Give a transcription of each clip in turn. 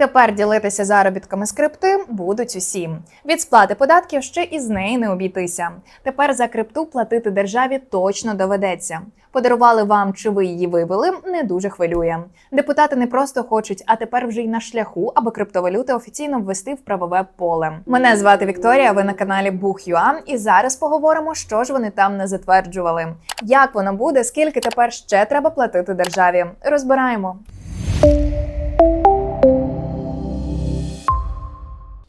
Тепер ділитися заробітками з крипти будуть усі. Від сплати податків ще і з неї не обійтися. Тепер за крипту платити державі точно доведеться. Подарували вам чи ви її вивели, не дуже хвилює. Депутати не просто хочуть, а тепер вже й на шляху, аби криптовалюти офіційно ввести в правове поле. Мене звати Вікторія. Ви на каналі Бух.ua, і зараз поговоримо, що ж вони там не затверджували. Як воно буде, скільки тепер ще треба платити державі? Розбираємо.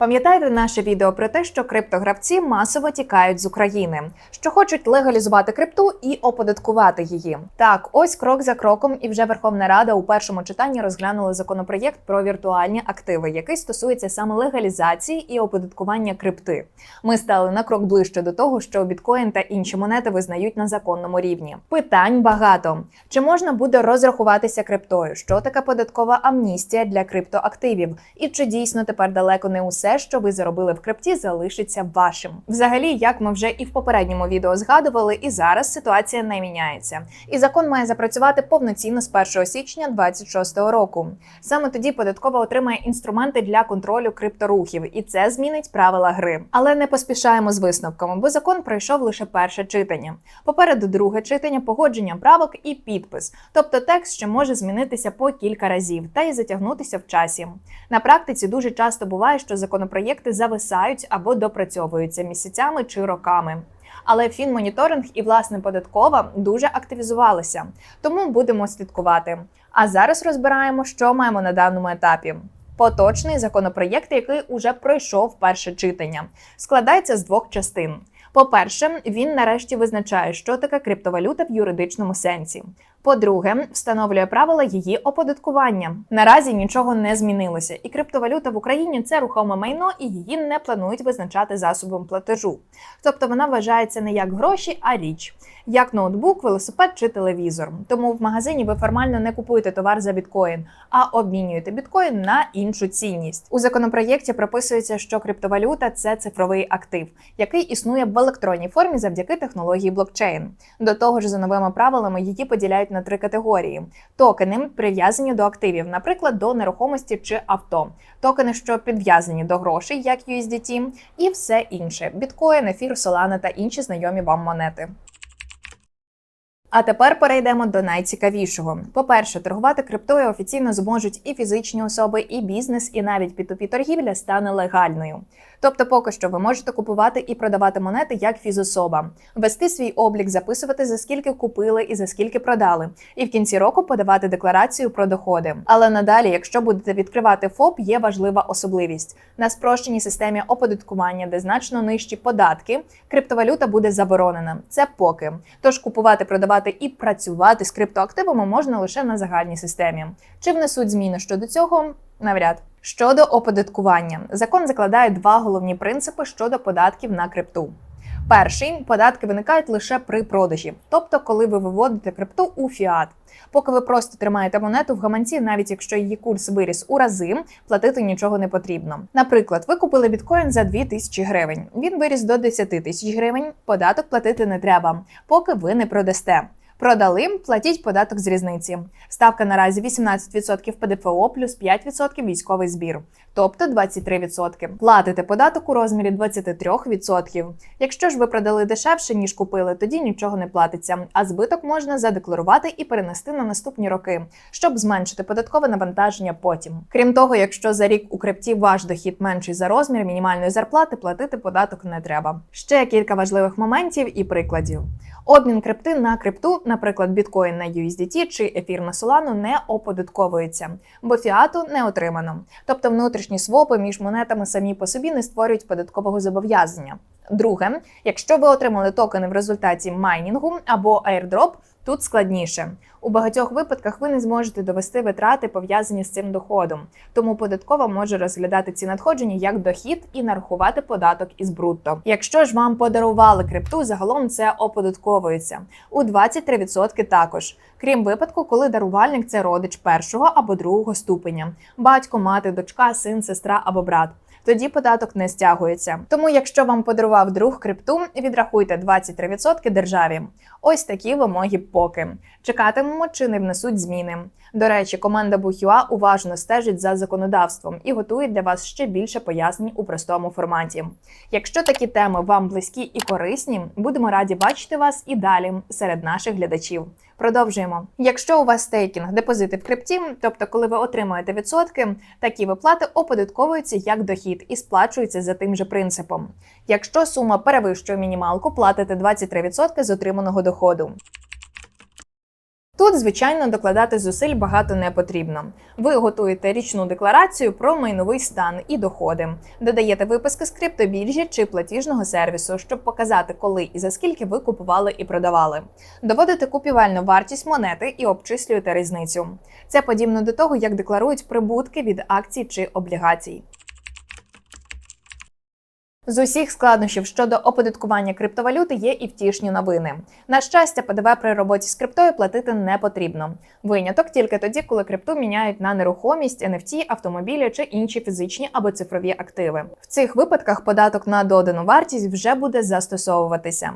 Пам'ятаєте наше відео про те, що криптогравці масово тікають з України, що хочуть легалізувати крипту і оподаткувати її. Так, ось крок за кроком, і вже Верховна Рада у першому читанні розглянула законопроєкт про віртуальні активи, який стосується саме легалізації і оподаткування крипти. Ми стали на крок ближче до того, що біткоін та інші монети визнають на законному рівні. Питань багато: чи можна буде розрахуватися криптою? Що таке податкова амністія для криптоактивів? І чи дійсно тепер далеко не усе, що ви заробили в крипті, залишиться вашим? Взагалі, як ми вже і в попередньому відео згадували, і зараз ситуація не міняється. І закон має запрацювати повноцінно з 1 січня 2026 року. Саме тоді податкова отримає інструменти для контролю крипторухів, і це змінить правила гри. Але не поспішаємо з висновками, бо закон пройшов лише перше читання. Попереду друге читання, погодження правок і підпис, тобто текст ще може змінитися по кілька разів та й затягнутися в часі. На практиці дуже часто буває, що законопроєкти зависають або допрацьовуються місяцями чи роками. Але фінмоніторинг і власне податкова дуже активізувалися, тому будемо слідкувати. А зараз розбираємо, що маємо на даному етапі. Поточний законопроєкт, який уже пройшов перше читання, складається з двох частин. По-перше, він нарешті визначає, що таке криптовалюта в юридичному сенсі. По-друге, встановлює правила її оподаткування. Наразі нічого не змінилося, і криптовалюта в Україні це рухоме майно, і її не планують визначати засобом платежу. Тобто вона вважається не як гроші, а річ, як ноутбук, велосипед чи телевізор. Тому в магазині ви формально не купуєте товар за біткоін, а обмінюєте біткоін на іншу цінність. У законопроєкті прописується, що криптовалюта це цифровий актив, який існує в електронній формі завдяки технології блокчейн. До того ж, за новими правилами її поділяють на три категорії: токени прив'язані до активів, наприклад, до нерухомості чи авто, токени, що підв'язані до грошей, як USDT, і все інше: біткоін, ефір, солана та інші знайомі вам монети. А тепер перейдемо до найцікавішого. По-перше, торгувати криптою офіційно зможуть і фізичні особи, і бізнес, і навіть P2P торгівля стане легальною. Тобто, поки що ви можете купувати і продавати монети як фізособа, вести свій облік, записувати за скільки купили і за скільки продали, і в кінці року подавати декларацію про доходи. Але надалі, якщо будете відкривати ФОП, є важлива особливість на спрощеній системі оподаткування, де значно нижчі податки, криптовалюта буде заборонена. Це поки. Тож купувати, продавати і працювати з криптоактивами можна лише на загальній системі. Чи внесуть зміни щодо цього? Навряд. Щодо оподаткування, закон закладає два головні принципи щодо податків на крипту. Перший податки виникають лише при продажі, тобто коли ви виводите крипту у фіат. Поки ви просто тримаєте монету в гаманці, навіть якщо її курс виріс у рази, платити нічого не потрібно. Наприклад, ви купили біткоін за 2 тисячі гривень. Він виріс до 10 тисяч гривень. Податок платити не треба, поки ви не продасте. Продали, платіть податок з різниці. Ставка наразі 18% ПДФО плюс 5% військовий збір, тобто 23%. Платите податок у розмірі 23%. Якщо ж ви продали дешевше, ніж купили, тоді нічого не платиться, а збиток можна задекларувати і перенести на наступні роки, щоб зменшити податкове навантаження потім. Крім того, якщо за рік у крипті ваш дохід менший за розмір мінімальної зарплати, платити податок не треба. Ще кілька важливих моментів і прикладів. Обмін крипти на крипту, наприклад, біткоін на USDT чи ефір на Solano не оподатковується, бо фіату не отримано. Тобто внутрішні свопи між монетами самі по собі не створюють податкового зобов'язання. Друге, якщо ви отримали токени в результаті майнінгу або airdrop, Тут складніше у багатьох випадках ви не зможете довести витрати пов'язані з цим доходом, тому податкова може розглядати ці надходження як дохід і нарахувати податок із брутто. Якщо ж вам подарували крипту, загалом це оподатковується у 23% також, крім випадку, коли дарувальник це родич першого або другого ступеня, батько, мати, дочка, син, сестра або брат. Тоді податок не стягується. Тому, якщо вам подарував друг крипту, відрахуйте 23% державі. Ось такі вимоги поки. Чекатимемо, чи не внесуть зміни. До речі, команда Бухюа уважно стежить за законодавством і готує для вас ще більше пояснень у простому форматі. Якщо такі теми вам близькі і корисні, будемо раді бачити вас і далі серед наших глядачів. Продовжуємо. Якщо у вас стейкінг, депозити в крипті, тобто коли ви отримуєте відсотки, такі виплати оподатковуються як дохід і сплачуються за тим же принципом. Якщо сума перевищує мінімалку, платите 23% з отриманого доходу. Тут, звичайно, докладати зусиль багато не потрібно. Ви готуєте річну декларацію про майновий стан і доходи, додаєте виписки з криптобіржі чи платіжного сервісу, щоб показати, коли і за скільки ви купували і продавали. Доводите купівельну вартість монети і обчислюєте різницю. Це подібно до того, як декларують прибутки від акцій чи облігацій. З усіх складнощів щодо оподаткування криптовалюти є і втішні новини. На щастя, ПДВ при роботі з криптою платити не потрібно. Виняток тільки тоді, коли крипту міняють на нерухомість, NFT, автомобілі чи інші фізичні або цифрові активи. В цих випадках податок на додану вартість вже буде застосовуватися.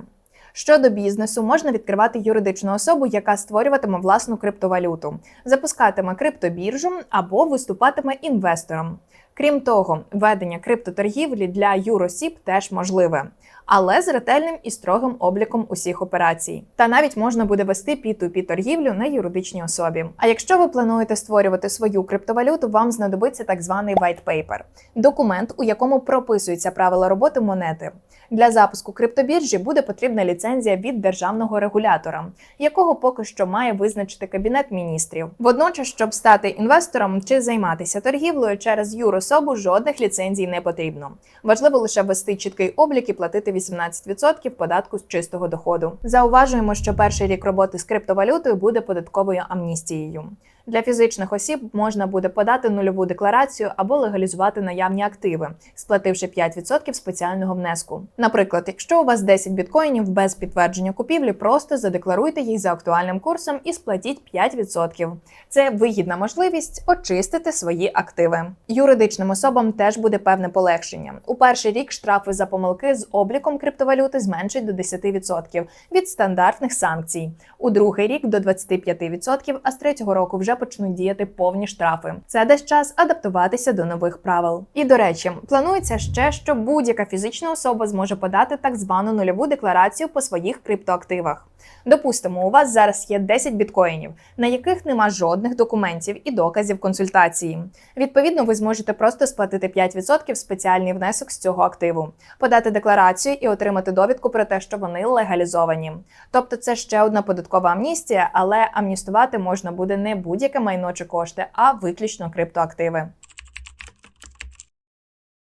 Щодо бізнесу, можна відкривати юридичну особу, яка створюватиме власну криптовалюту, запускатиме криптобіржу або виступатиме інвестором. Крім того, ведення криптоторгівлі для юросіб теж можливе, але з ретельним і строгим обліком усіх операцій. Та навіть можна буде вести P2P торгівлю на юридичній особі. А якщо ви плануєте створювати свою криптовалюту, вам знадобиться так званий white paper – документ, у якому прописуються правила роботи монети. Для запуску криптобіржі буде потрібна ліцензія від державного регулятора, якого поки що має визначити кабінет міністрів. Водночас, щоб стати інвестором чи займатися торгівлею через юрособу, жодних ліцензій не потрібно. Важливо лише ввести чіткий облік і платити 18% податку з чистого доходу. Зауважуємо, що перший рік роботи з криптовалютою буде податковою амністією. Для фізичних осіб можна буде подати нульову декларацію або легалізувати наявні активи, сплативши 5% спеціального внеску. Наприклад, якщо у вас 10 біткоїнів без підтвердження купівлі, просто задекларуйте їх за актуальним курсом і сплатіть 5%. Це вигідна можливість очистити свої активи. Юридичним особам теж буде певне полегшення. У перший рік штрафи за помилки з обліком криптовалюти зменшать до 10% від стандартних санкцій. У другий рік до 25%, а з третього року вже почнуть діяти повні штрафи. Це дасть час адаптуватися до нових правил. І до речі, планується ще, що будь-яка фізична особа зможе подати так звану нульову декларацію по своїх криптоактивах. Допустимо, у вас зараз є 10 біткоїнів, на яких нема жодних документів і доказів консультації. Відповідно, ви зможете просто сплатити 5% спеціальний внесок з цього активу, подати декларацію і отримати довідку про те, що вони легалізовані. Тобто, це ще одна податкова амністія, але амністувати можна буде не будь-яке майно чи кошти, а виключно криптоактиви.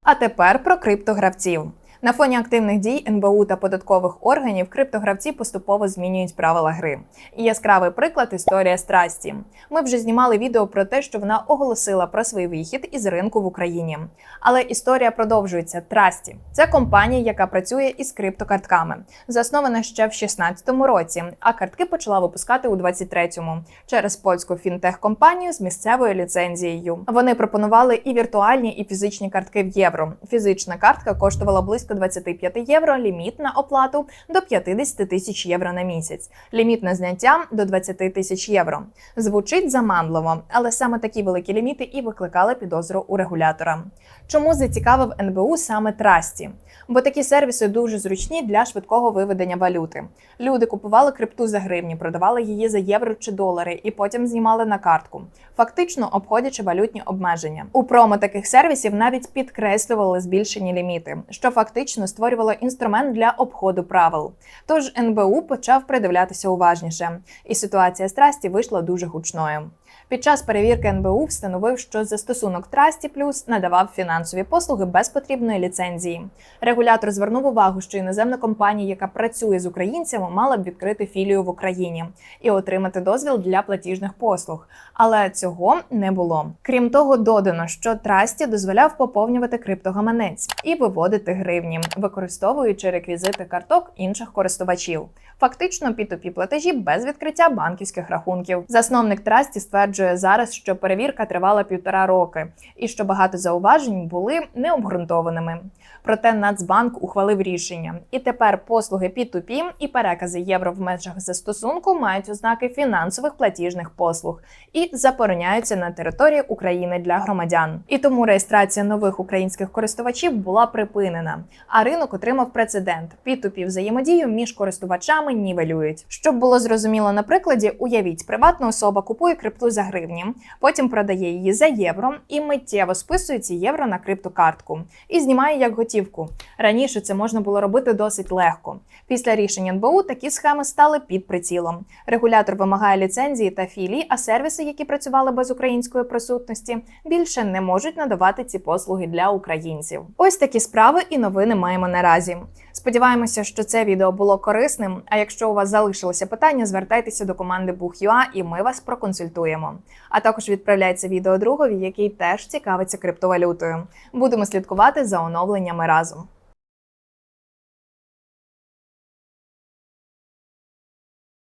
А тепер про криптогравців. На фоні активних дій НБУ та податкових органів криптогравці поступово змінюють правила гри. І яскравий приклад історія страсті. Ми вже знімали відео про те, що вона оголосила про свій вихід із ринку в Україні. Але історія продовжується. Трасті це компанія, яка працює із криптокартками, заснована ще в 2016 році. А картки почала випускати у 23-му через польську фінтех-компанію з місцевою ліцензією. Вони пропонували і віртуальні, і фізичні картки в євро. Фізична картка коштувала близько 25 євро, ліміт на оплату до 50 тисяч євро на місяць, ліміт на зняття до 20 тисяч євро. Звучить заманливо, але саме такі великі ліміти і викликали підозру у регулятора. Чому зацікавив НБУ саме Трасті? Бо такі сервіси дуже зручні для швидкого виведення валюти. Люди купували крипту за гривні, продавали її за євро чи долари, і потім знімали на картку, фактично обходячи валютні обмеження. У промо таких сервісів навіть підкреслювали збільшені ліміти, що фактично створювало інструмент для обходу правил. Тож НБУ почав придивлятися уважніше, і ситуація страсті вийшла дуже гучною. Під час перевірки НБУ встановив, що застосунок Трасті Плюс надавав фінансові послуги без потрібної ліцензії. Регулятор звернув увагу, що іноземна компанія, яка працює з українцями, мала б відкрити філію в Україні і отримати дозвіл для платіжних послуг. Але цього не було. Крім того, додано, що Трасті дозволяв поповнювати криптогаманець і виводити гривні, використовуючи реквізити карток інших користувачів. Фактично, P2P платежі без відкриття банківських рахунків. Засновник Трасті стверджує, стверджує зараз, що перевірка тривала півтора роки, і що багато зауважень були необґрунтованими. Проте Нацбанк ухвалив рішення, і тепер послуги P2P і перекази євро в межах застосунку мають ознаки фінансових платіжних послуг і забороняються на території України для громадян. І тому реєстрація нових українських користувачів була припинена. А ринок отримав прецедент. P2P взаємодію між користувачами нівелюють. Щоб було зрозуміло на прикладі, уявіть, приватна особа купує крипту за гривні, потім продає її за євро і миттєво списує ці євро на криптокартку і знімає як готівку. Раніше це можна було робити досить легко. Після рішення НБУ такі схеми стали під прицілом. Регулятор вимагає ліцензії та філії, а сервіси, які працювали без української присутності, більше не можуть надавати ці послуги для українців. Ось такі справи і новини маємо наразі. Сподіваємося, що це відео було корисним. А якщо у вас залишилося питання, звертайтеся до команди Бух.ua і ми вас проконсультуємо. А також відправляється відео другові, який теж цікавиться криптовалютою. Будемо слідкувати за оновленнями разом.